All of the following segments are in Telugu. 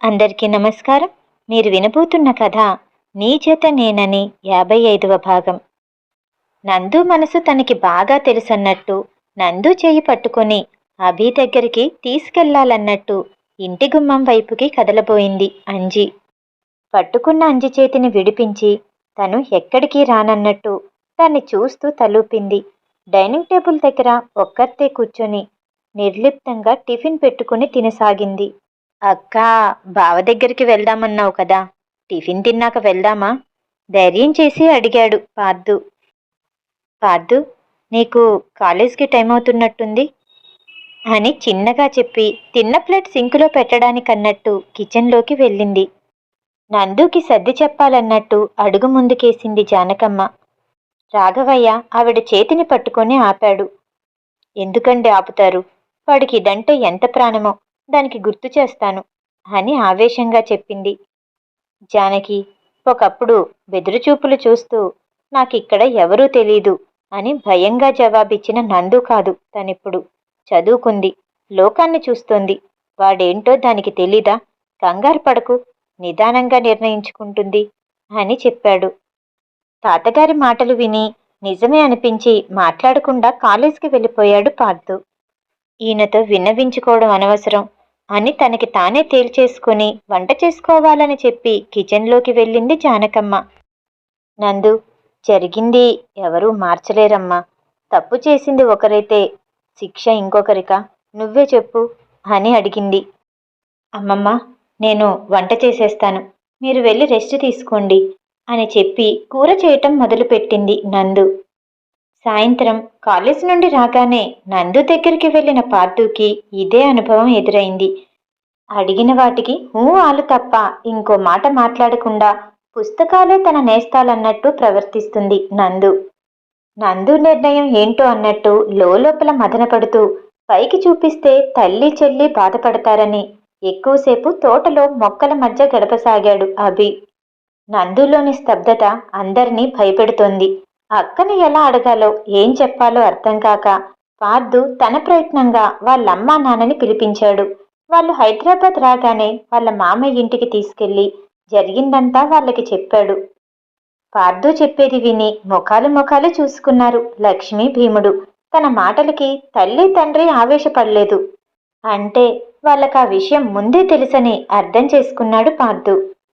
అందరికీ నమస్కారం. మీరు వినబోతున్న కథ నీ చేత నేనని యాభై ఐదవ భాగం. నందు మనసు తనకి బాగా తెలుసన్నట్టు నందు చేయి పట్టుకొని అభి దగ్గరికి తీసుకెళ్ళాలన్నట్టు ఇంటి గుమ్మం వైపుకి కదలబోయింది అంజి. పట్టుకున్న అంజి చేతిని విడిపించి తను ఎక్కడికి రానన్నట్టు దాన్ని చూస్తూ తలూపింది. డైనింగ్ టేబుల్ దగ్గర ఒక్కర్తే కూర్చొని నిర్లిప్తంగా టిఫిన్ పెట్టుకుని తినసాగింది. అక్క బావ దగ్గరికి వెళ్దామన్నావు కదా. టిఫిన్ తిన్నాక వెళ్దామా? ధైర్యం చేసి అడిగాడు పార్దు. పార్దు నీకు కాలేజ్కి టైం అవుతున్నట్టుంది అని చిన్నగా చెప్పి తిన్న ప్లేట్ సింకులో పెట్టడానికన్నట్టు కిచెన్లోకి వెళ్ళింది. నందుకి సర్ది చెప్పాలన్నట్టు అడుగు ముందుకేసింది జానకమ్మ. రాఘవయ్య ఆవిడ చేతిని పట్టుకొని ఆపాడు. ఎందుకండి ఆపుతారు? వాడికి ఇదంటే ఎంత ప్రాణమో. దానికి గుర్తు చేస్తాను అని ఆవేశంగా చెప్పింది. జానకి ఒకప్పుడు బెదురుచూపులు చూస్తూ నాకిక్కడ ఎవరూ తెలీదు అని భయంగా జవాబిచ్చిన నందు కాదు తనిప్పుడు. చదువుకుంది లోకాన్ని చూస్తోంది. వాడేంటో దానికి తెలీదా? కంగారు పడకు నిదానంగా నిర్ణయించుకుంటుంది అని చెప్పాడు. తాతగారి మాటలు విని నిజమే అనిపించి మాట్లాడకుండా కాలేజీకి వెళ్ళిపోయాడు పార్థు. ఈయనతో విన్నవించుకోవడం అనవసరం. అని తనకి తానే తేల్చేసుకుని వంట చేసుకోవాలని చెప్పి కిచెన్లోకి వెళ్ళింది జానకమ్మ. నందు జరిగింది ఎవరూ మార్చలేరమ్మా. తప్పు చేసింది ఒకరైతే శిక్ష ఇంకొకరికా? నువ్వే చెప్పు అని అడిగింది. అమ్మమ్మ నేను వంట చేసేస్తాను. మీరు వెళ్ళి రెస్ట్ తీసుకోండి అని చెప్పి కూర చేయటం మొదలుపెట్టింది నందు. సాయంత్రం కాలేజ్ నుండి రాగానే నందు దగ్గరికి వెళ్ళిన పార్థుకి ఇదే అనుభవం ఎదురైంది. అడిగిన వాటికి ఊ ఆలు తప్ప ఇంకో మాట మాట్లాడకుండా పుస్తకాలే తన నేస్తాలన్నట్టు ప్రవర్తిస్తుంది నందు. నందు నిర్ణయం ఏంటో అన్నట్టు లోపల మదనపడుతూ పైకి చూపిస్తే తల్లి చెల్లి బాధపడతారని ఎక్కువసేపు తోటలో మొక్కల మధ్య గడపసాగాడు అభి. నందులోని స్తబ్దత అందరినీ భయపెడుతోంది. అక్కని ఎలా అడగాలో ఏం చెప్పాలో అర్థం కాక పార్దు తన ప్రయత్నంగా వాళ్ళమ్మా నాన్నని పిలిపించాడు. వాళ్ళు హైదరాబాద్ రాగానే వాళ్ళ మామయ్య ఇంటికి తీసుకెళ్ళి జరిగిందంతా వాళ్ళకి చెప్పాడు. పార్దు చెప్పేది విని ముఖాలు ముఖాలు చూసుకున్నారు లక్ష్మీ భీముడు. తన మాటలకి తల్లి తండ్రి ఆవేశపడలేదు. అంటే వాళ్ళకు ఆ విషయం ముందే తెలుసని అర్థం చేసుకున్నాడు పార్దు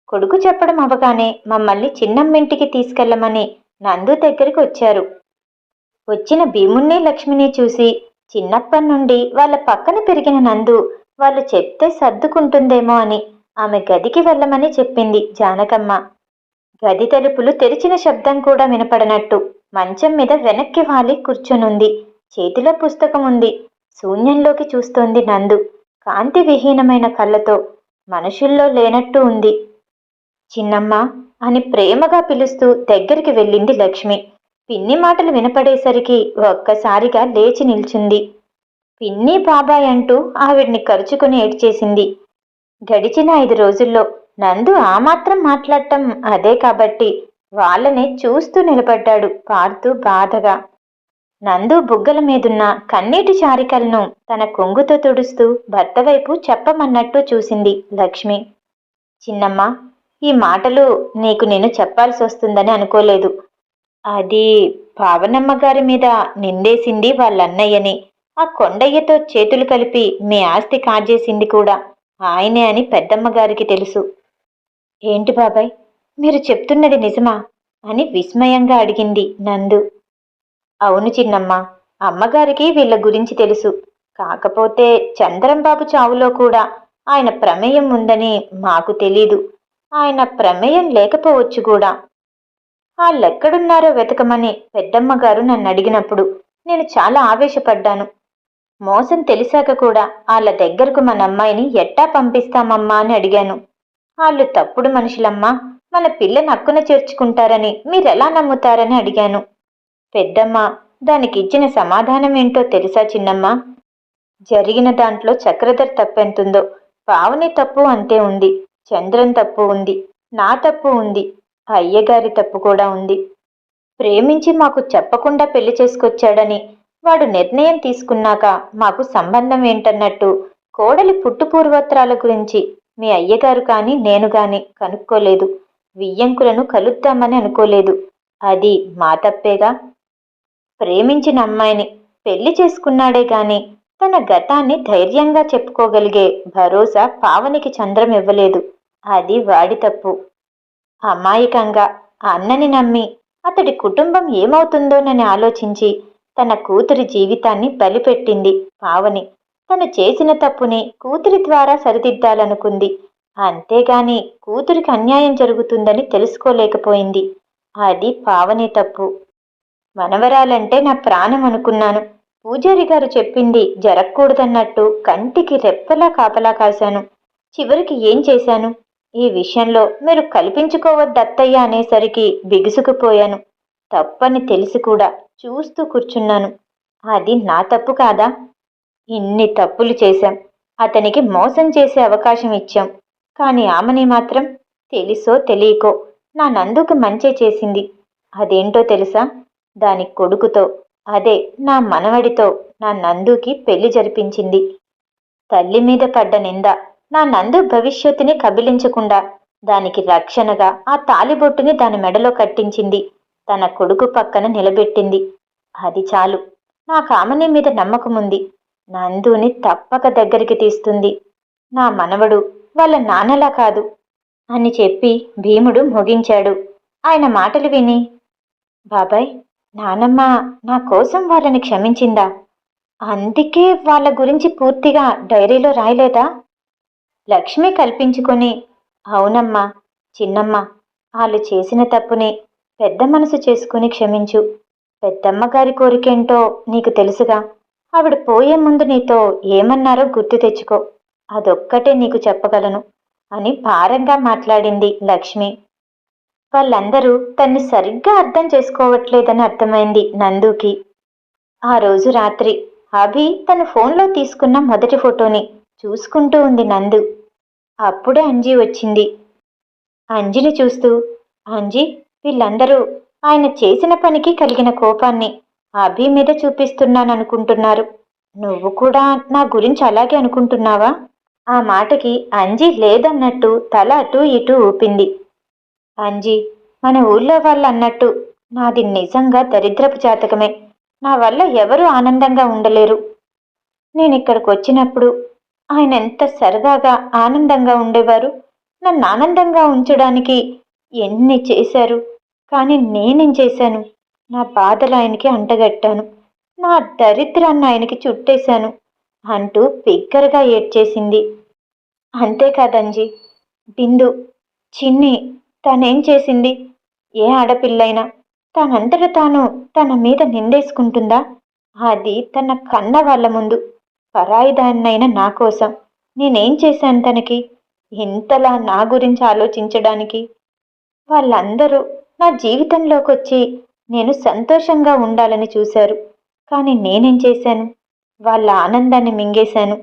కొడుకు చెప్పడం అవగానే మమ్మల్ని చిన్నమ్మింటికి తీసుకెళ్ళమని నందు దగ్గరికి వచ్చారు. వచ్చిన భీముణ్ణి లక్ష్మిని చూసి చిన్నప్పటి నుండి వాళ్ళ పక్కన పెరిగిన నందు వాళ్ళు చెప్తే సర్దుకుంటుందేమో అని ఆమె గదికి వెళ్ళమని చెప్పింది జానకమ్మ. గది తలుపులు తెరిచిన శబ్దం కూడా వినపడనట్టు మంచం మీద వెనక్కి వాలి కూర్చొనుంది. చేతిలో పుస్తకం ఉంది. శూన్యంలోకి చూస్తోంది నందు కాంతి విహీనమైన కళ్ళతో మనుషుల్లో లేనట్టు ఉంది. చిన్నమ్మ అని ప్రేమగా పిలుస్తూ దగ్గరికి వెళ్ళింది లక్ష్మి. పిన్ని మాటలు వినపడేసరికి ఒక్కసారిగా లేచి నిల్చుంది. పిన్ని బాబాయ్ అంటూ ఆవిడ్ని కరుచుకుని ఏడ్చేసింది. గడిచిన ఐదు రోజుల్లో నందు ఆ మాత్రం మాట్లాడటం అదే కాబట్టి వాళ్ళనే చూస్తూ నిలబడ్డాడు పార్తూ బాధగా. నందు బుగ్గల మీదున్న కన్నీటి చారికలను తన కొంగుతో తుడుస్తూ భర్త వైపు చెప్పమన్నట్టు చూసింది లక్ష్మి. చిన్నమ్మ ఈ మాటలు నీకు నేను చెప్పాల్సి వస్తుందని అనుకోలేదు. అది పావనమ్మ గారి మీద నిందేసింది వాళ్ళన్నయ్యని ఆ కొండయ్యతో చేతులు కలిపి మీ ఆస్తి కాజేసింది కూడా ఆయనే అని పెద్దమ్మ గారికి తెలుసు. ఏంటి బాబాయ్ మీరు చెప్తున్నది నిజమా? అని విస్మయంగా అడిగింది నందు. అవును చిన్నమ్మ అమ్మగారికి వీళ్ళ గురించి తెలుసు. కాకపోతే చంద్రంబాబు చావులో కూడా ఆయన ప్రమేయం ఉందని మాకు తెలీదు. ఆయన ప్రమేయం లేకపోవచ్చు కూడా. వాళ్ళెక్కడున్నారో వెతకమని పెద్దమ్మ గారు నన్ను అడిగినప్పుడు నేను చాలా ఆవేశపడ్డాను. మోసం తెలిసాక కూడా వాళ్ళ దగ్గరకు మన అమ్మాయిని ఎట్టా పంపిస్తామమ్మా అని అడిగాను. వాళ్ళు తప్పుడు మనుషులమ్మా మన పిల్లని అక్కున చేర్చుకుంటారని మీరెలా నమ్ముతారని అడిగాను. పెద్దమ్మ దానికి ఇచ్చిన సమాధానం ఏంటో తెలుసా చిన్నమ్మ? జరిగిన దాంట్లో చక్రధర్ తప్పెంతుందో పావుని తప్పు అంతే ఉంది. చంద్రన్ తప్పు ఉంది నా తప్పు ఉంది అయ్యగారి తప్పు కూడా ఉంది. ప్రేమించి మాకు చెప్పకుండా పెళ్ళి చేసుకొచ్చాడని వాడు నిర్ణయం తీసుకున్నాక మాకు సంబంధం ఏంటన్నట్టు కోడలి పుట్టు పూర్వోత్తరాల గురించి మీ అయ్యగారు కానీ నేను కానీ కనుక్కోలేదు. వియ్యంకులను కలుద్దామని అనుకోలేదు. అది మా తప్పేగా? ప్రేమించిన అమ్మాయిని పెళ్ళి చేసుకున్నాడే గాని తన గతాన్ని ధైర్యంగా చెప్పుకోగలిగే భరోసా పావనికి చంద్రం ఇవ్వలేదు. అది వాడి తప్పు. అమాయకంగా అన్నని నమ్మి అతడి కుటుంబం ఏమవుతుందోనని ఆలోచించి తన కూతురి జీవితాన్ని బలిపెట్టింది పావని. తను చేసిన తప్పుని కూతురి ద్వారా సరిదిద్దాలనుకుంది. అంతేగాని కూతురికి అన్యాయం జరుగుతుందని తెలుసుకోలేకపోయింది. అది పావని తప్పు. మనవరాలంటే నా ప్రాణం అనుకున్నాను. పూజారి గారు చెప్పింది జరగకూడదన్నట్టు కంటికి రెప్పలా కాపలా కాశాను. చివరికి ఏం చేశాను? ఈ విషయంలో మీరు కల్పించుకోవద్దత్తయ్య అనేసరికి బిగుసుకుపోయాను. తప్పని తెలిసి కూడా చూస్తూ కూర్చున్నాను. అది నా తప్పు కాదా? ఇన్ని తప్పులు చేశాం. అతనికి మోసం చేసే అవకాశం ఇచ్చాం. కానీ ఆమెని మాత్రం తెలుసో తెలియకో నా నందుకు మంచే చేసింది. అదేంటో తెలుసా? దాని కొడుకుతో అదే నా మనవడితో నా నందుకి పెళ్ళి జరిపించింది. తల్లి మీద పడ్డ నింద నా నందు భవిష్యత్తుని కబిలించకుండా దానికి రక్షణగా ఆ తాలిబొట్టుని దాని మెడలో కట్టించింది. తన కొడుకు పక్కన నిలబెట్టింది. అది చాలు. నా కామని మీద నమ్మకముంది నందుని తప్పక దగ్గరికి తీస్తుంది. నా మనవడు వాళ్ళ నాన్నలా కాదు అని చెప్పి భీముడు ముగించాడు. ఆయన మాటలు విని బాబాయ్ నానమ్మ నా కోసం వాళ్ళని క్షమించిందా? అందుకే వాళ్ళ గురించి పూర్తిగా డైరీలో రాయలేదా? లక్ష్మి కల్పించుకొని అవునమ్మా చిన్నమ్మ వాళ్ళు చేసిన తప్పుని పెద్ద మనసు చేసుకుని క్షమించు. పెద్దమ్మ గారి కోరికేంటో నీకు తెలుసుగా. ఆవిడ పోయే ముందు నీతో ఏమన్నారో గుర్తు తెచ్చుకో. అదొక్కటే నీకు చెప్పగలను అని భారంగా మాట్లాడింది లక్ష్మి. వాళ్ళందరూ తన్ని సరిగ్గా అర్థం చేసుకోవట్లేదని అర్థమైంది నందుకి. ఆ రోజు రాత్రి అభి తన ఫోన్లో తీసుకున్న మొదటి ఫోటోని చూసుకుంటూ ఉంది నందు. అప్పుడే అంజీ వచ్చింది. అంజిని చూస్తూ అంజీ వీళ్ళందరూ ఆయన చేసిన పనికి కలిగిన కోపాన్ని అభి మీద చూపిస్తున్నాననుకుంటున్నారు. నువ్వు కూడా నా గురించి అలాగే అనుకుంటున్నావా? ఆ మాటకి అంజీ లేదన్నట్టు తల అటు ఇటు ఊపింది. అంజీ మన ఊళ్ళో వాళ్ళు అన్నట్టు నాది నిజంగా దరిద్రపు జాతకమే. నా వల్ల ఎవరూ ఆనందంగా ఉండలేరు. నేను ఇక్కడికి వచ్చినప్పుడు ఆయన ఎంత సరదాగా ఆనందంగా ఉండేవారు? నన్ను ఆనందంగా ఉంచడానికి ఎన్ని చేశారు? కానీ నేనేం చేశాను? నా బాధలు ఆయనకి అంటగట్టాను. నా దరిద్రాన్ని ఆయనకి చుట్టేశాను అంటూ బిగ్గరగా ఏడ్చేసింది. అంతేకాదంజీ బిందు చిన్ని తనేం చేసింది? ఏ ఆడపిల్లైనా తనంతట తాను తన మీద నిందేసుకుంటుందా? అది తన కన్న వాళ్ళ ముందు పరాయిదాన్నైనా నా కోసం నేనేం చేశాను తనకి? ఇంతలా నా గురించి ఆలోచించడానికి? వాళ్ళందరూ నా జీవితంలోకి వచ్చి నేను సంతోషంగా ఉండాలని చూశారు. కానీ నేనేం చేశాను? వాళ్ళ ఆనందాన్ని మింగేశాను.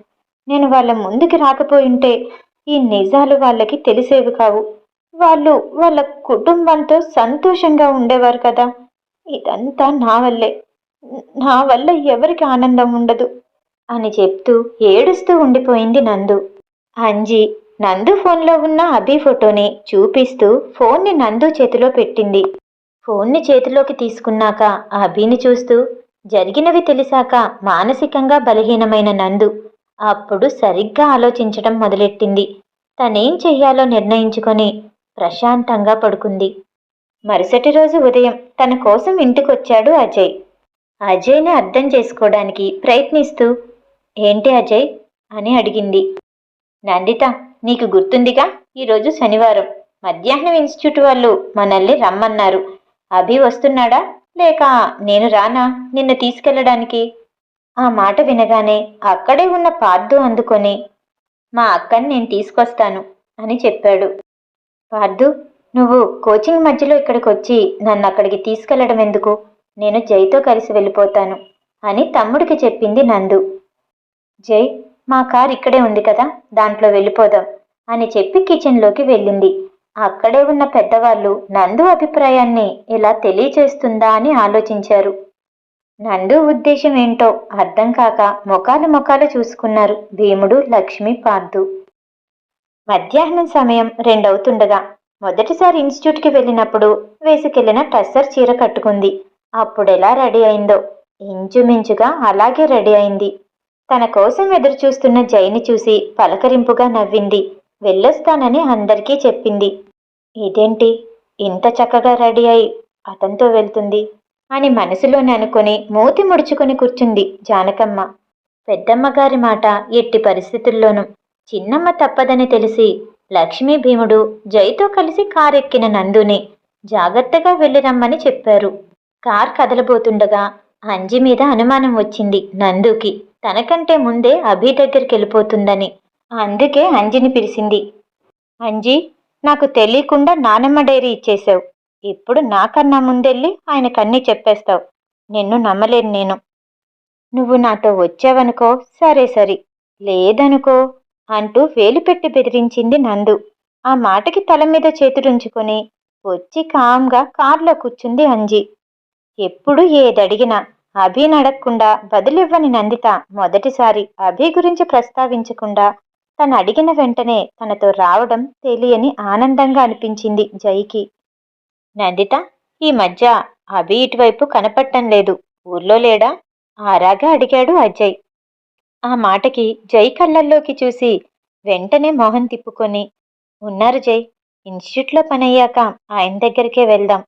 నేను వాళ్ళ ముందుకి రాకపోయింటే ఈ నిజాలు వాళ్ళకి తెలిసేవి కావు. వాళ్ళు వాళ్ళ కుటుంబంతో సంతోషంగా ఉండేవారు కదా. ఇదంతా నా వల్లే. నా వల్ల ఎవరికి ఆనందం ఉండదు. అని చెప్తూ ఏడుస్తూ ఉండిపోయింది నందు. అంజీ నందు ఫోన్లో ఉన్న అభి ఫోటోని చూపిస్తూ ఫోన్ని నందు చేతిలో పెట్టింది. ఫోన్ని చేతిలోకి తీసుకున్నాక అభిని చూస్తూ జరిగినవి తెలిసాక మానసికంగా బలహీనమైన నందు అప్పుడు సరిగ్గా ఆలోచించడం మొదలెట్టింది. తనేం చెయ్యాలో నిర్ణయించుకొని ప్రశాంతంగా పడుకుంది. మరుసటి రోజు ఉదయం తన కోసం ఇంటికొచ్చాడు అజయ్. అజయ్ని అర్థం చేసుకోవడానికి ప్రయత్నిస్తూ ఏంటి అజయ్? అని అడిగింది. నందిత నీకు గుర్తుందిగా? ఈరోజు శనివారం. మధ్యాహ్నం ఇన్స్టిట్యూట్ వాళ్ళు మనల్ని రమ్మన్నారు. అభి వస్తున్నాడా? లేక నేను రానా? నిన్ను తీసుకెళ్ళడానికి? ఆ మాట వినగానే అక్కడే ఉన్న పార్థు అందుకొని మా అక్కని నేను తీసుకొస్తాను అని చెప్పాడు. పార్థు నువ్వు కోచింగ్ మధ్యలో ఇక్కడికి వచ్చి నన్ను అక్కడికి తీసుకెళ్ళడం ఎందుకు నేను జైతో కలిసి వెళ్ళిపోతాను అని తమ్ముడికి చెప్పింది నందు. జై మా కార్ ఇక్కడే ఉంది కదా దాంట్లో వెళ్ళిపోదాం అని చెప్పి కిచెన్లోకి వెళ్ళింది. అక్కడే ఉన్న పెద్దవాళ్ళు నందు అభిప్రాయాన్ని ఇలా తెలియచేస్తుందా అని ఆలోచించారు. నందు ఉద్దేశం ఏంటో అర్థం కాక ముఖాలు ముఖాలు చూసుకున్నారు భీముడు లక్ష్మి పార్దు మధ్యాహ్నం సమయం రెండవుతుండగా మొదటిసారి ఇన్స్టిట్యూట్కి వెళ్ళినప్పుడు వేసుకెళ్ళిన టస్సర్ చీర కట్టుకుంది. అప్పుడెలా రెడీ అయిందో ఇంచుమించుగా అలాగే రెడీ అయింది. తన కోసం ఎదురుచూస్తున్న జైని చూసి పలకరింపుగా నవ్వింది. వెళ్ళొస్తానని అందరికీ చెప్పింది. ఇదేంటి? ఇంత చక్కగా రెడీ అయి అతనితో వెళ్తుంది అని మనసులోనే అనుకుని మూతి ముడుచుకొని కూర్చుంది జానకమ్మ. పెద్దమ్మ గారి మాట ఎట్టి పరిస్థితుల్లోనూ. చిన్నమ్మ తప్పదని తెలిసి లక్ష్మీ భీముడు జైతో కలిసి కారెక్కిన నందుని జాగ్రత్తగా వెళ్ళిరమ్మని చెప్పారు. కార్ కదలబోతుండగా అంజి మీద అనుమానం వచ్చింది నందుకి. తనకంటే ముందే అభి దగ్గరికి వెళ్ళిపోతుందని అందుకే అంజిని పిలిచింది అంజీ నాకు తెలియకుండా నానమ్మ డైరీ ఇచ్చేశావు. ఇప్పుడు నాకన్నా ముందెళ్ళి ఆయనకన్నీ చెప్పేస్తావు. నిన్ను నమ్మలేను నేను. నువ్వు నాతో వచ్చావనుకో సరే సరి. లేదనుకో అంటూ వేలిపెట్టి బెదిరించింది నందు. ఆ మాటకి తల మీద చేతులుంచుకొని వచ్చి కామ్గా కార్లో కూర్చుంది అంజి. ఎప్పుడు ఏదడిగినా అభి నడక్కుండా బదులివ్వని నందిత మొదటిసారి అభి గురించి ప్రస్తావించకుండా తను అడిగిన వెంటనే తనతో రావడం తెలియని ఆనందంగా అనిపించింది జైకి. నందిత ఈ మధ్య అభి ఇటువైపు కనపట్టం లేదు. ఊర్లో లేడా? ఆరాగా అడిగాడు అజయ్. ఆ మాటకి జై కళ్ళల్లోకి చూసి వెంటనే మోహన్ తిప్పుకొని ఉన్నారు జై ఇన్స్టిట్యూట్లో పనయ్యాక ఆయన దగ్గరికే వెళ్దాం.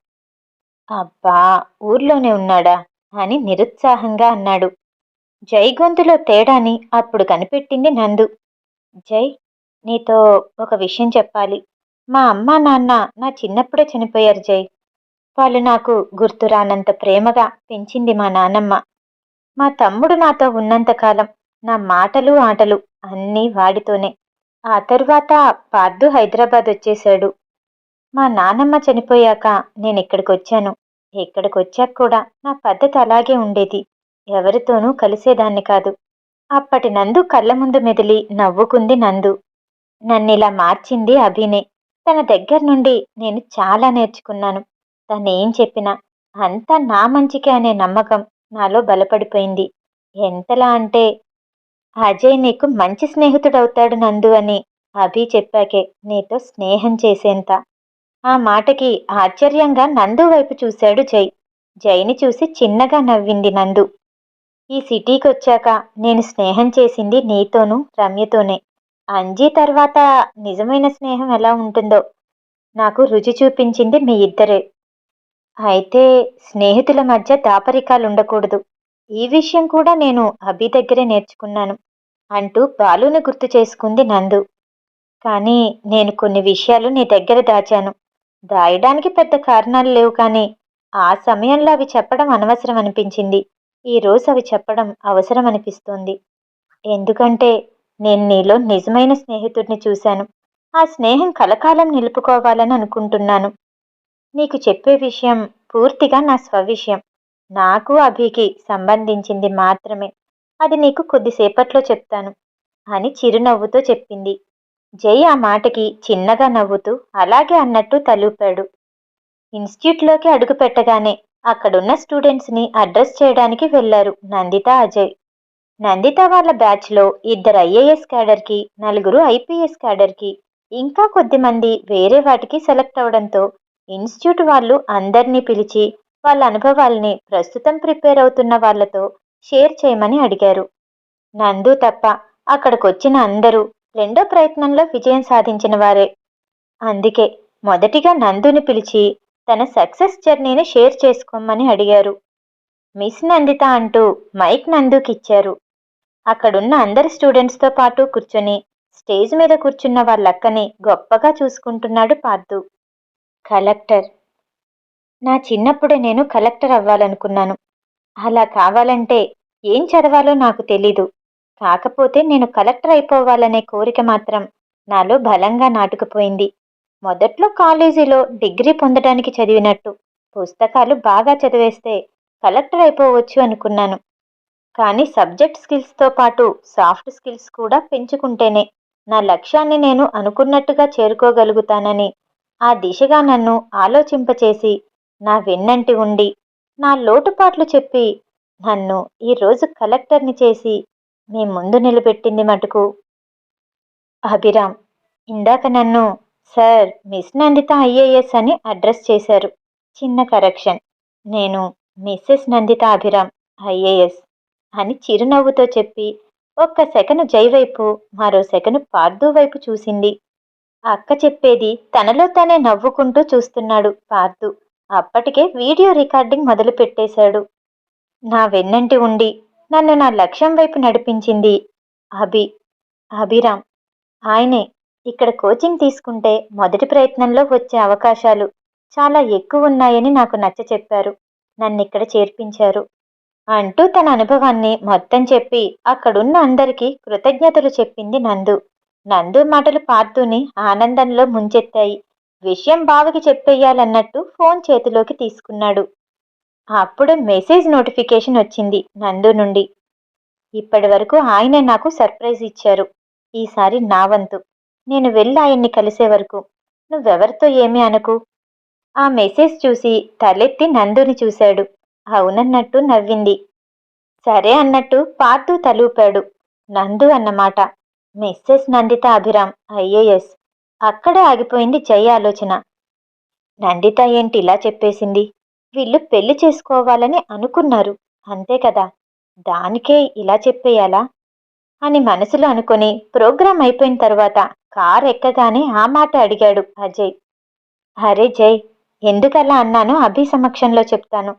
అబ్బా ఊర్లోనే ఉన్నాడా? అని నిరుత్సాహంగా అన్నాడు. జై గొంతులో తేడాని అప్పుడు కనిపెట్టింది నందు. జై నీతో ఒక విషయం చెప్పాలి. మా అమ్మ నాన్న నా చిన్నప్పుడే చనిపోయారు జై. వాళ్ళు నాకు గుర్తురానంత ప్రేమగా పెంచింది మా నాన్నమ్మ మా తమ్ముడు నాతో ఉన్నంతకాలం నా మాటలు ఆటలు అన్నీ వాడితోనే. ఆ తరువాత పార్దు హైదరాబాద్ వచ్చేశాడు. మా నాన్నమ్మ చనిపోయాక నేను ఇక్కడికి వచ్చాను ఇక్కడికి వచ్చాక కూడా నా పద్ధతి అలాగే ఉండేది. ఎవరితోనూ కలిసేదాన్ని కాదు. అప్పటి నందు కళ్ళ ముందు మెదిలి నవ్వుకుంది నందు. నన్నిలా మార్చింది అభినే. తన దగ్గర నుండి నేను చాలా నేర్చుకున్నాను. తనేం చెప్పినా అంతా నా మంచికే అనే నమ్మకం నాలో బలపడిపోయింది. ఎంతలా అంటే అజయ్ నీకు మంచి స్నేహితుడవుతాడు నందు అని అభి చెప్పాకే నీతో స్నేహం చేసేంత ఆ మాటకి ఆశ్చర్యంగా నందు వైపు చూశాడు జై. జైని చూసి చిన్నగా నవ్వింది నందు. ఈ సిటీకి వచ్చాక నేను స్నేహం చేసింది నీతోనూ రమ్యతోనే. అంజీ తర్వాత నిజమైన స్నేహం ఎలా ఉంటుందో నాకు రుచి చూపించింది మీ ఇద్దరే. అయితే స్నేహితుల మధ్య దాపరికాలు ఉండకూడదు. ఈ విషయం కూడా నేను అభి దగ్గరే నేర్చుకున్నాను అంటూ బాలుని గుర్తు చేసుకుంది నందు. కానీ నేను కొన్ని విషయాలు నీ దగ్గర దాచాను. దాయడానికి పెద్ద కారణాలు లేవు కానీ ఆ సమయంలో అవి చెప్పడం అనవసరం అనిపించింది. ఈ రోజు అవి చెప్పడం అవసరం అనిపిస్తోంది. ఎందుకంటే నేను నీలో నిజమైన స్నేహితుడిని చూశాను. ఆ స్నేహం కలకాలం నిలుపుకోవాలని అనుకుంటున్నాను. నీకు చెప్పే విషయం పూర్తిగా నా స్వవిషయం. నాకు అభికి సంబంధించింది మాత్రమే. అది నీకు కొద్దిసేపట్లో చెప్తాను అని చిరునవ్వుతో చెప్పింది. జై ఆ మాటకి చిన్నగా నవ్వుతూ అలాగే అన్నట్టు తలూపాడు. ఇన్స్టిట్యూట్లోకి అడుగు పెట్టగానే అక్కడున్న స్టూడెంట్స్ని అడ్రస్ చేయడానికి వెళ్ళారు నందిత అజయ్. నందిత వాళ్ళ బ్యాచ్లో ఇద్దరు ఐఏఎస్ క్యాడర్కి నలుగురు ఐపీఎస్ క్యాడర్కి ఇంకా కొద్దిమంది వేరే వాటికి సెలెక్ట్ అవడంతో ఇన్స్టిట్యూట్ వాళ్ళు అందరినీ పిలిచి వాళ్ళ అనుభవాల్ని ప్రస్తుతం ప్రిపేర్ అవుతున్న వాళ్ళతో షేర్ చేయమని అడిగారు. నందు తప్ప అక్కడికొచ్చిన అందరూ రెండో ప్రయత్నంలో విజయం సాధించిన వారే. అందుకే మొదటిగా నందుని పిలిచి తన సక్సెస్ జర్నీని షేర్ చేసుకోమని అడిగారు. మిస్ నందిత అంటూ మైక్ నందుకిచ్చారు. అక్కడున్న అందరి స్టూడెంట్స్తో పాటు కూర్చొని స్టేజ్ మీద కూర్చున్న వాళ్ళక్కని గొప్పగా చూసుకుంటున్నాడు పార్థు. కలెక్టర్. నా చిన్నప్పుడే నేను కలెక్టర్ అవ్వాలనుకున్నాను. అలా కావాలంటే ఏం చదవాలో నాకు తెలీదు. కాకపోతే నేను కలెక్టర్ అయిపోవాలనే కోరిక మాత్రం నాలో బలంగా నాటుకుపోయింది. మొదట్లో కాలేజీలో డిగ్రీ పొందడానికి చదివినట్టు పుస్తకాలు బాగా చదివేస్తే కలెక్టర్ అయిపోవచ్చు అనుకున్నాను. కానీ సబ్జెక్ట్ స్కిల్స్తో పాటు సాఫ్ట్ స్కిల్స్ కూడా పెంచుకుంటేనే నా లక్ష్యాన్ని నేను అనుకున్నట్టుగా చేరుకోగలుగుతానని ఆ దిశగా నన్ను ఆలోచింపచేసి నా వెన్నంటి ఉండి నా లోటుపాట్లు చెప్పి నన్ను ఈరోజు కలెక్టర్ని చేసి మీ ముందు నిలబెట్టింది మటుకు. అభిరామ్ ఇందాక నన్ను సార్ మిస్ నందిత ఐఏఎస్ అని అడ్రస్ చేశారు. చిన్న కరెక్షన్. నేను మిస్సెస్ నందిత అభిరామ్ ఐఏఎస్ అని చిరునవ్వుతో చెప్పి ఒక్క సెకను జై వైపు మరో సెకను పార్థు వైపు చూసింది. అక్క చెప్పేది తనలో తనే నవ్వుకుంటూ చూస్తున్నాడు పార్థు అప్పటికే వీడియో రికార్డింగ్ మొదలు పెట్టేశాడు నా వెన్నంటి ఉండి నన్ను నా లక్ష్యం వైపు నడిపించింది అభి అభిరామ్. ఆయనే ఇక్కడ కోచింగ్ తీసుకుంటే మొదటి ప్రయత్నంలో వచ్చే అవకాశాలు చాలా ఎక్కువ ఉన్నాయని నాకు నచ్చ చెప్పారు. నన్ను ఇక్కడ చేర్పించారు. అంటూ తన అనుభవాన్ని మొత్తం చెప్పి అక్కడున్న అందరికీ కృతజ్ఞతలు చెప్పింది నందు. నందు మాటలు పార్థుని ఆనందంలో ముంచెత్తాయి. విషయం బావకి చెప్పేయాలన్నట్టు ఫోన్ చేతిలోకి తీసుకున్నాడు. అప్పుడు మెసేజ్ నోటిఫికేషన్ వచ్చింది నందు నుండి. ఇప్పటి వరకు ఆయనే నాకు సర్ప్రైజ్ ఇచ్చారు. ఈసారి నా వంతు. నేను వెళ్ళి ఆయన్ని కలిసే వరకు. నువ్వెవరితో ఏమీ అనుకు? ఆ మెసేజ్ చూసి తలెత్తి నందుని చూశాడు. అవునన్నట్టు నవ్వింది. సరే అన్నట్టు పార్థు తలూపాడు నందు అన్నమాట. Mrs Nanditha Abhiram IAS. అక్కడే ఆగిపోయింది జయ ఆలోచన. నందిత ఏంటి ఇలా చెప్పేసింది? వీళ్ళు పెళ్ళి చేసుకోవాలని అనుకున్నారు. అంతే కదా? దానికే ఇలా చెప్పేయాలా? అని మనసులో అనుకుని ప్రోగ్రాం అయిపోయిన తర్వాత కార్ ఎక్కగానే ఆ మాట అడిగాడు అజయ్. అరే జై ఎందుకలా అన్నానో అభి సమక్షంలో చెప్తాను.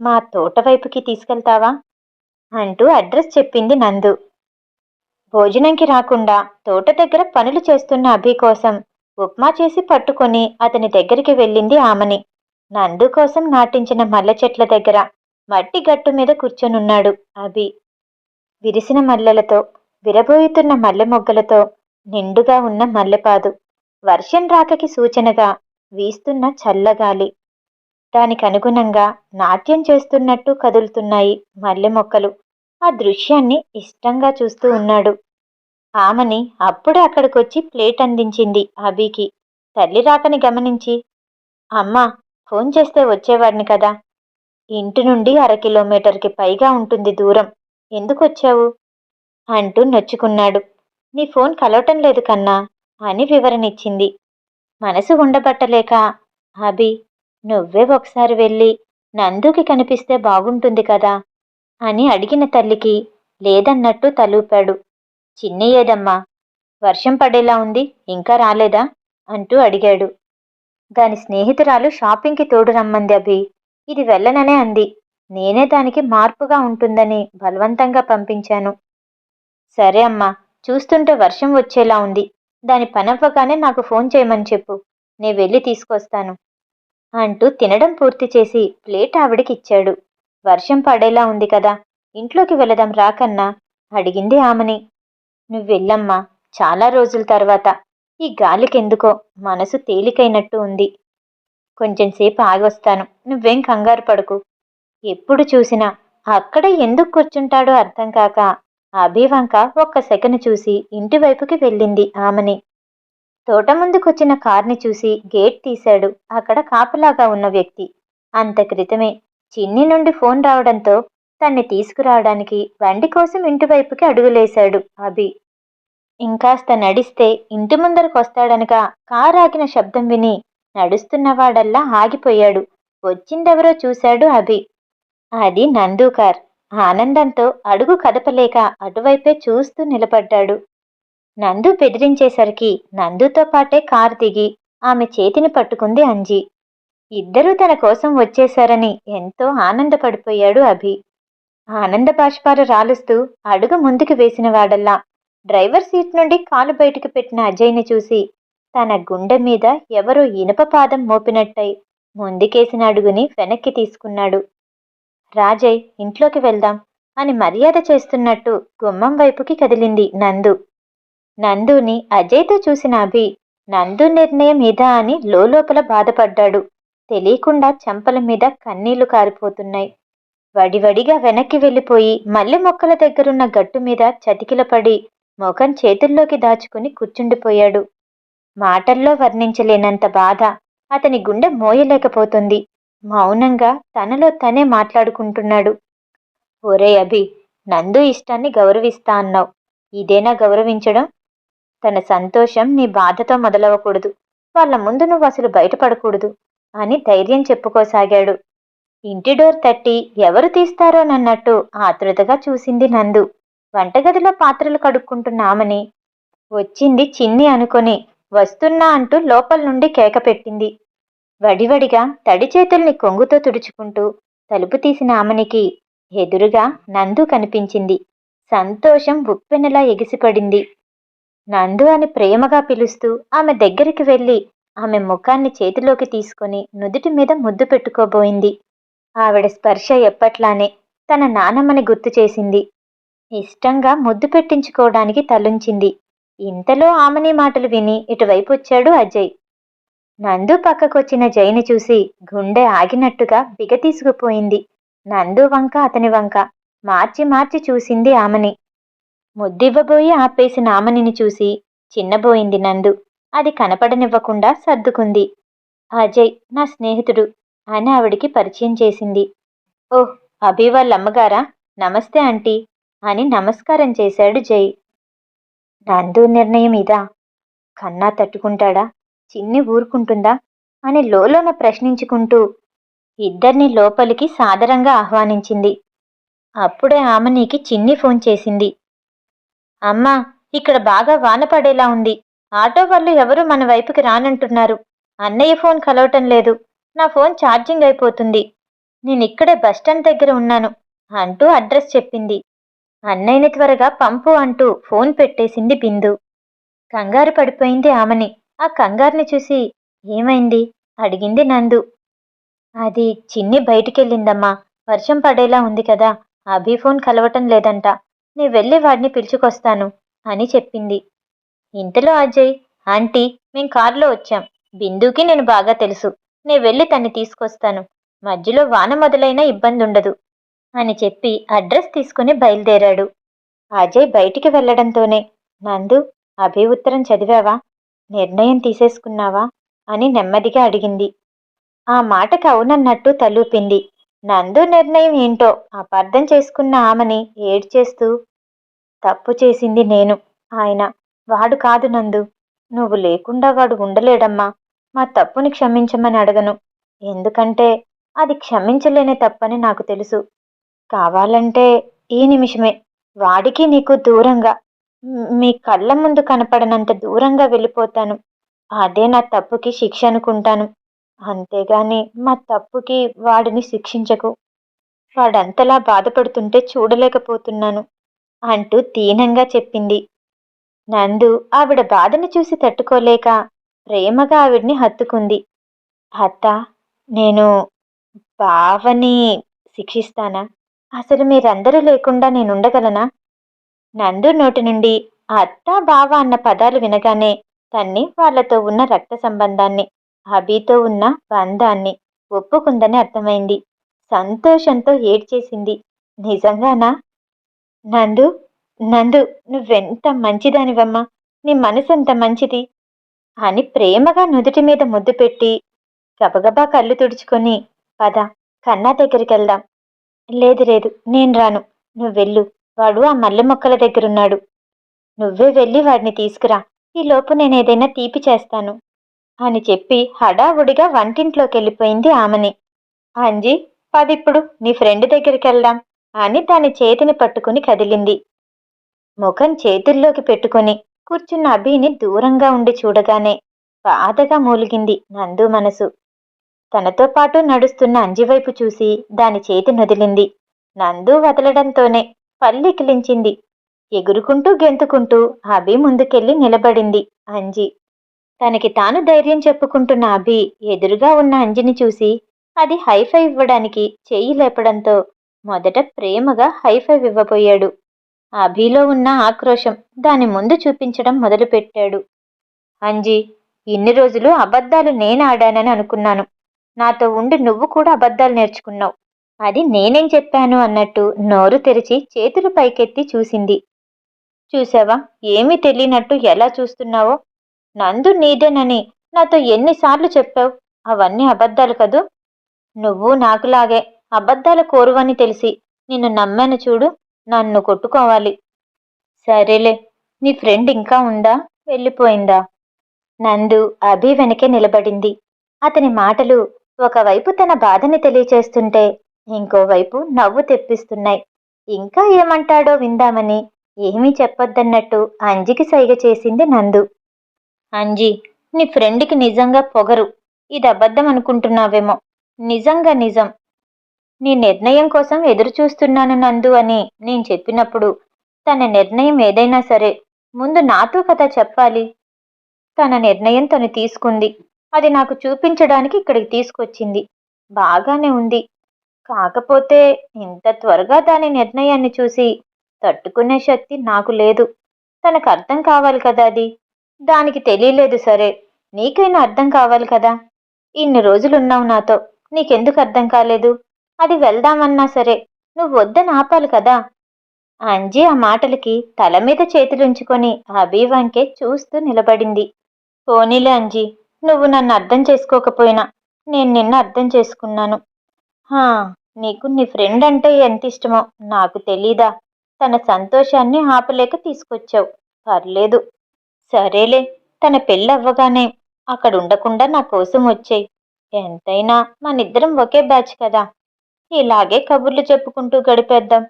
మా తోట వైపుకి తీసుకెళ్తావా? అంటూ అడ్రస్ చెప్పింది నందు. భోజనంకి రాకుండా తోట దగ్గర పనులు చేస్తున్న అభి కోసం ఉప్మా చేసి పట్టుకొని అతని దగ్గరికి వెళ్ళింది ఆమని. నందు కోసం నాటించిన మల్లె చెట్ల దగ్గర మట్టి గట్టు మీద కూర్చొనున్నాడు అభి. విరిసిన మల్లెలతో విరబోయుతున్న మల్లె మొగ్గలతో నిండుగా ఉన్న మల్లెపాదు వర్షం రాకకి సూచనగా వీస్తున్న చల్లగాలి. దానికి అనుగుణంగా నాట్యం చేస్తున్నట్టు కదులుతున్నాయి మల్లె మొక్కలు. ఆ దృశ్యాన్ని ఇష్టంగా చూస్తూ ఉన్నాడు. ఆమెని అప్పుడే అక్కడికొచ్చి ప్లేట్ అందించింది అభికి. తల్లి రాకని గమనించి అమ్మా ఫోన్ చేస్తే వచ్చేవాడిని కదా. ఇంటి నుండి అర కిలోమీటర్కి పైగా ఉంటుంది దూరం. ఎందుకు వచ్చావు? అంటూ నొచ్చుకున్నాడు. నీ ఫోన్ కలవటం లేదు కన్నా అని వివరణిచ్చింది. మనసు ఉండబట్టలేక అభి నువ్వే ఒకసారి వెళ్ళి నందుకి కనిపిస్తే బాగుంటుంది కదా అని అడిగిన తల్లికి లేదన్నట్టు తలూపాడు. చిన్నయ్యేదమ్మా వర్షం పడేలా ఉంది ఇంకా రాలేదా? అంటూ అడిగాడు. దాని స్నేహితురాలు షాపింగ్కి తోడు రమ్మంది అభి. ఇది వెళ్ళననే అంది. నేనే దానికి మార్పుగా ఉంటుందని బలవంతంగా పంపించాను. సరే అమ్మా చూస్తుంటే వర్షం వచ్చేలా ఉంది. దాని పనవ్వగానే నాకు ఫోన్ చేయమని చెప్పు. నే వెళ్ళి తీసుకొస్తాను. అంటూ తినడం పూర్తి చేసి ప్లేట్ ఆవిడికి ఇచ్చాడు వర్షం పడేలా ఉంది కదా ఇంట్లోకి వెళదాం రాకన్నా అడిగింది ఆమెని. నువ్వెళ్ళమ్మా చాలా రోజుల తర్వాత. ఈ గాలికెందుకో? మనసు తేలికైనట్టు ఉంది. కొంచెంసేపు ఆగొస్తాను. నువ్వేం కంగారు పడుకు. ఎప్పుడు చూసినా అక్కడ ఎందుకు కూర్చుంటాడో అర్థం కాక అభివంక ఒక్క సెకను చూసి ఇంటివైపుకి వెళ్ళింది ఆమెని. తోట ముందుకొచ్చిన కార్ని చూసి గేట్ తీశాడు. అక్కడ కాపలాగా ఉన్న వ్యక్తి. అంత క్రితమే చిన్ని నుండి ఫోన్ రావడంతో తన్ని తీసుకురావడానికి బండి కోసం ఇంటివైపుకి అడుగులేశాడు అభి. ఇంకాస్త నడిస్తే ఇంటి ముందరకు వస్తాడనగా కారు ఆగిన శబ్దం విని నడుస్తున్నవాడల్లా ఆగిపోయాడు. వచ్చిందెవరో చూశాడు అభి. అది నందు కార్ ఆనందంతో అడుగు కదపలేక అటువైపే చూస్తూ నిలబడ్డాడు. నందు బెదిరించేసరికి నందుతో పాటే కారు దిగి ఆమె చేతిని పట్టుకుంది అంజీ. ఇద్దరూ తన కోసం వచ్చేశారని ఎంతో ఆనందపడిపోయాడు అభి. ఆనంద బాష్పాలు రాలుస్తూ అడుగు ముందుకు వేసిన వాడల్లా డ్రైవర్ సీట్ నుండి కాలు బయటకు పెట్టిన అజయ్ని చూసి తన గుండె మీద ఎవరో ఇనుప పాదం మోపినట్టయి ముందుకేసిన అడుగుని వెనక్కి తీసుకున్నాడు. రాజయ్ ఇంట్లోకి వెళ్దాం అని మర్యాద చేస్తున్నట్టు గుమ్మం వైపుకి కదిలింది నందు. నందుని అజయ్తో చూసిన అభి నందు నిర్ణయం ఇదా అని లోపల బాధపడ్డాడు. తెలియకుండా చెంపల మీద కన్నీళ్ళు కారిపోతున్నాయి. వడివడిగా వెనక్కి వెళ్ళిపోయి మల్లె మొక్కల దగ్గరున్న గట్టు మీద చతికిలపడి ముఖం చేతుల్లోకి దాచుకుని కూర్చుండిపోయాడు. మాటల్లో వర్ణించలేనంత బాధ అతని గుండె మోయలేకపోతుంది. మౌనంగా తనలో తనే మాట్లాడుకుంటున్నాడు. ఒరే అభి నందు ఇష్టాన్ని గౌరవిస్తా అన్నావు. ఇదేనా గౌరవించడం? తన సంతోషం నీ బాధతో మొదలవ్వకూడదు. వాళ్ళ ముందు నువ్వు అసలు బయటపడకూడదు అని ధైర్యం చెప్పుకోసాగాడు. ఇంటి డోర్ తట్టి ఎవరు తీస్తారోనన్నట్టు ఆతృతగా చూసింది నందు. వంటగదిలో పాత్రలు కడుక్కుంటున్న ఆమెని వచ్చింది చిన్ని అనుకొని వస్తున్నా అంటూ లోపల నుండి కేక పెట్టింది. వడివడిగా తడి చేతుల్ని కొంగుతో తుడుచుకుంటూ తలుపు తీసిన ఆమెనికి ఎదురుగా నందు కనిపించింది. సంతోషం ఉప్పెనలా ఎగిసిపడింది. నందు అని ప్రేమగా పిలుస్తూ ఆమె దగ్గరికి వెళ్ళి ఆమె ముఖాన్ని చేతిలోకి తీసుకొని నుదుటి మీద ముద్దు పెట్టుకోబోయింది. ఆవిడ స్పర్శ ఎప్పట్లానే తన నానమ్మని గుర్తు చేసింది. ఇష్టంగా ముద్దు పెట్టించుకోవడానికి తలుంచింది. ఇంతలో ఆమెని మాటలు విని ఇటువైపు వచ్చాడు అజయ్. నందు పక్కకొచ్చిన జైని చూసి గుండె ఆగినట్టుగా బిగతీసుకుపోయింది నందు వంక అతని వంక మార్చి మార్చి చూసింది ఆమెని. ముద్దివ్వబోయి ఆపేసిన ఆమెనిని చూసి చిన్నబోయింది నందు. అది కనపడనివ్వకుండా సర్దుకుంది. అజయ్ నా స్నేహితుడు అని ఆవిడికి పరిచయం చేసింది. ఓహ్ అభి వాళ్ళ అమ్మగారా నమస్తే ఆంటీ. అని నమస్కారం చేశాడు జై. నందు నిర్ణయం ఇదా? కన్నా తట్టుకుంటాడా? చిన్ని ఊరుకుంటుందా? అని లోలోన ప్రశ్నించుకుంటూ ఇద్దరిని లోపలికి సాదరంగా ఆహ్వానించింది. అప్పుడే ఆమెనికి చిన్ని ఫోన్ చేసింది. అమ్మా ఇక్కడ బాగా వాన పడేలా ఉంది. ఆటో వాళ్ళు ఎవరు మన వైపుకి రానంటున్నారు. అన్నయ్య ఫోన్ కలవటం లేదు. నా ఫోన్ ఛార్జింగ్ అయిపోతుంది. నేను ఇక్కడే బస్టాండ్ దగ్గర ఉన్నాను అంటూ అడ్రస్ చెప్పింది. అన్నయ్యని త్వరగా పంపు అంటూ ఫోన్ పెట్టేసింది బిందు. కంగారు పడిపోయింది ఆమెని. ఆ కంగారుని చూసి ఏమైంది? అడిగింది నందు. అది చిన్ని బయటికెళ్ళిందమ్మా. వర్షం పడేలా ఉంది కదా. అభి ఫోన్ కలవటం లేదంట. నీ వెళ్ళి వాడిని పిలుచుకొస్తాను అని చెప్పింది. ఇంతలో అజయ్ ఆంటీ మేం కారులో వచ్చాం. బిందుకి నేను బాగా తెలుసు. నే వెళ్ళి తన్ని తీసుకొస్తాను. మధ్యలో వాన మొదలైనా ఇబ్బంది ఉండదు అని చెప్పి అడ్రస్ తీసుకుని బయలుదేరాడు. అజయ్ బయటికి వెళ్ళడంతోనే నందు అభి ఉత్తరం చదివావా? నిర్ణయం తీసేసుకున్నావా? అని నెమ్మదిగా అడిగింది. ఆ మాటకు అవునన్నట్టు తలూపింది. నందు నిర్ణయం ఏంటో అపార్థం చేసుకున్న ఆమెని ఏడ్చేస్తూ తప్పు చేసింది నేను. ఆయన వాడు కాదు నందు. నువ్వు లేకుండా వాడు ఉండలేడమ్మా. మా తప్పుని క్షమించమని అడగను. ఎందుకంటే అది క్షమించలేని తప్పని నాకు తెలుసు. కావాలంటే ఈ నిమిషమే. వాడికి నీకు దూరంగా మీ కళ్ళ ముందు కనపడనంత దూరంగా వెళ్ళిపోతాను. అదే నా తప్పుకి శిక్ష అనుకుంటాను. అంతేగాని మా తప్పుకి వాడిని శిక్షించకు. వాడంతలా బాధపడుతుంటే చూడలేకపోతున్నాను అంటూ దీనంగా చెప్పింది. నందు ఆవిడ బాధను చూసి తట్టుకోలేక ప్రేమగా ఆవిడ్ని హత్తుకుంది. అత్త నేను బావని శిక్షిస్తానా? అసలు మీరందరూ లేకుండా నేనుండగలనా? నందు నోటి నుండి అత్త బావ అన్న పదాలు వినగానే తన్ని వాళ్ళతో ఉన్న రక్త సంబంధాన్ని అభితో ఉన్న బంధాన్ని ఒప్పుకుందని అర్థమైంది. సంతోషంతో ఏడ్చేసింది. నిజంగానా? నందు నందు నువ్వెంత మంచిదానివమ్మా. నీ మనసు ఎంత మంచిది? అని ప్రేమగా నుదుటి మీద ముద్దు పెట్టి గబగబా కళ్ళు తుడుచుకొని పద కన్నా దగ్గరికి వెళ్దాం లేదు లేదు. నేను రాను. నువ్వు వెళ్ళు. వాడు ఆ మల్లె మొక్కల దగ్గరున్నాడు. నువ్వే వెళ్ళి వాడిని తీసుకురా. ఈ లోపు నేను ఏదైనా తీపి చేస్తాను. అని చెప్పి హడావుడిగా వంటింట్లోకి వెళ్ళిపోయింది ఆమెని. అంజీ పదిప్పుడు నీ ఫ్రెండ్ దగ్గరికి వెళ్దాం అని దాని చేతిని పట్టుకుని కదిలింది. ముఖం చేతుల్లోకి పెట్టుకుని కూర్చున్న అభిని దూరంగా ఉండి చూడగానే బాధగా మూలిగింది నందు మనసు. తనతో పాటు నడుస్తున్న అంజివైపు చూసి దాని చేతి నొదిలింది. నందు వదలడంతోనే పల్లెకిలించింది ఎగురుకుంటూ గెంతుకుంటూ అభి ముందుకెళ్ళి నిలబడింది అంజి. తనకి తాను ధైర్యం చెప్పుకుంటున్న అభి ఎదురుగా ఉన్న అంజిని చూసి అది హైఫై ఇవ్వడానికి చెయ్యి లేపడంతో మొదట ప్రేమగా హైఫైవ్ ఇవ్వబోయాడు. అభిలో ఉన్న ఆక్రోశం దాని ముందు చూపించడం మొదలుపెట్టాడు. అంజీ ఇన్ని రోజులు అబద్ధాలు నేను ఆడానని అనుకున్నాను. నాతో ఉండి నువ్వు కూడా అబద్ధాలు నేర్చుకున్నావు. అది నేనేం చెప్పాను అన్నట్టు నోరు తెరిచి చేతులు పైకెత్తి చూసింది. చూసావా? ఏమీ తెలియనట్టు ఎలా చూస్తున్నావో? నందు నీదేనని నాతో ఎన్నిసార్లు చెప్పావు? అవన్నీ అబద్ధాలు కదూ? నువ్వు నాకులాగే అబద్ధాల కోరువని తెలిసి నిన్ను నమ్మాను చూడు నన్ను కొట్టుకోవాలి. సరేలే నీ ఫ్రెండ్ ఇంకా ఉందా? వెళ్ళిపోయిందా? నందు అభి వెనకే నిలబడింది. అతని మాటలు ఒకవైపు తన బాధని తెలియచేస్తుంటే ఇంకోవైపు నవ్వు తెప్పిస్తున్నాయి. ఇంకా ఏమంటాడో విందామని ఏమీ చెప్పొద్దన్నట్టు అంజికి సైగ చేసింది నందు. అంజి నీ ఫ్రెండ్కి నిజంగా పొగరు. ఇది అబద్ధం అనుకుంటున్నావేమో. నిజంగా నిజం. నీ నిర్ణయం కోసం ఎదురు చూస్తున్నాను నందు అని నేను చెప్పినప్పుడు తన నిర్ణయం ఏదైనా సరే ముందు నాతో కదా చెప్పాలి. తన నిర్ణయం తను తీసుకుంది. అది నాకు చూపించడానికి ఇక్కడికి తీసుకొచ్చింది. బాగానే ఉంది. కాకపోతే ఇంత త్వరగా దాని నిర్ణయాన్ని చూసి తట్టుకునే శక్తి నాకు లేదు. తనకు అర్థం కావాలి కదా అది? దానికి తెలియలేదు సరే. నీకైనా అర్థం కావాలి కదా? ఇన్ని రోజులున్నావు నాతో. నీకెందుకు అర్థం కాలేదు? అది వెళ్దామన్నా సరే. నువ్వు వద్దని ఆపాలి కదా? అంజీ ఆ మాటలకి తల మీద చేతులుంచుకొని అభివంకే చూస్తూ నిలబడింది. పోనీలే అంజీ. నువ్వు నన్ను అర్థం చేసుకోకపోయినా నేను నిన్ను అర్థం చేసుకున్నాను. హా నీకు నీ ఫ్రెండ్ అంటే ఎంత ఇష్టమో నాకు తెలీదా? తన సంతోషాన్ని ఆపలేక తీసుకొచ్చావు. పర్లేదు. సరేలే తన పెళ్ళి అవ్వగానే అక్కడ ఉండకుండా నా కోసం వచ్చేయి. ఎంతైనా మనిద్దరం ఒకే బ్యాచ్ కదా. ఇలాగే కబుర్లు చెప్పుకుంటూ గడిపేద్దాం.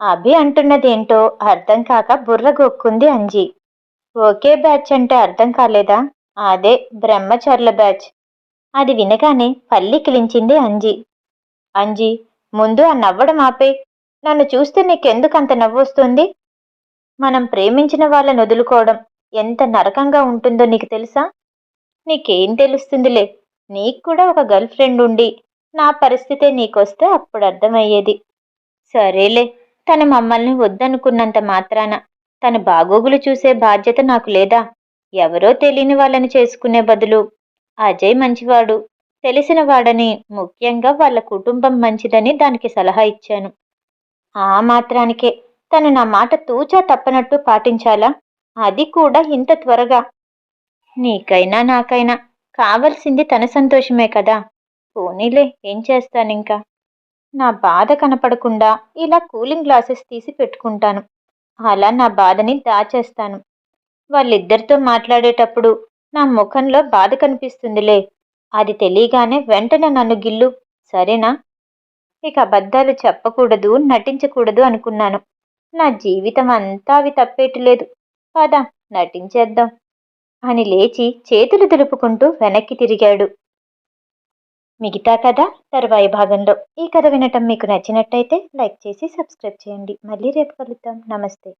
అభి అంటున్నదేంటో అర్థం కాక బుర్ర గొక్కుంది అంజీ. ఒకే బ్యాచ్ అంటే అర్థం కాలేదా? అదే బ్రహ్మచర్ల బ్యాచ్. అది వినగానే పల్లి కిలించింది అంజీ. అంజీ ముందు ఆ నవ్వడం ఆపే. నన్ను చూస్తే నీకెందుకు అంత నవ్వొస్తుంది? మనం ప్రేమించిన వాళ్ళని వదులుకోవడం ఎంత నరకంగా ఉంటుందో నీకు తెలుసా? నీకేం తెలుస్తుందిలే. నీకు కూడా ఒక గర్ల్ ఫ్రెండ్ ఉండి నా పరిస్థితే నీకొస్తే అప్పుడు అర్థమయ్యేది. సరేలే తను మమ్మల్ని వద్దనుకున్నంత మాత్రాన తన బాగోగులు చూసే బాధ్యత నాకు లేదా? ఎవరో తెలియని వాళ్ళని చేసుకునే బదులు అజయ్ మంచివాడు తెలిసిన వాడని ముఖ్యంగా వాళ్ళ కుటుంబం మంచిదని దానికి సలహా ఇచ్చాను. ఆ మాత్రానికే తను నా మాట తూచా తప్పనట్టు పాటించాలా? అది కూడా ఇంత త్వరగా. నీకైనా నాకైనా కావలసింది తన సంతోషమే కదా. పోనీలే ఏం చేస్తానింకా? నా బాధ కనపడకుండా ఇలా కూలింగ్ గ్లాసెస్ తీసి పెట్టుకుంటాను. అలా నా బాధని దాచేస్తాను. వాళ్ళిద్దరితో మాట్లాడేటప్పుడు నా ముఖంలో బాధ కనిపిస్తుందిలే. అది తెలియగానే వెంటనే నన్ను గిల్లు. సరేనా? ఇక అబద్ధాలు చెప్పకూడదు నటించకూడదు అనుకున్నాను. నా జీవితం అంతా అవి తప్పేటలేదు పద నటించేద్దాం అని లేచి చేతులు దులుపుకుంటూ వెనక్కి తిరిగాడు. మిగతా కథ తర్వాయి భాగంలో. ఈ కథ వినటం మీకు నచ్చినట్టయితే లైక్ చేసి సబ్స్క్రైబ్ చేయండి. మళ్ళీ రేపు కలుద్దాం. నమస్తే.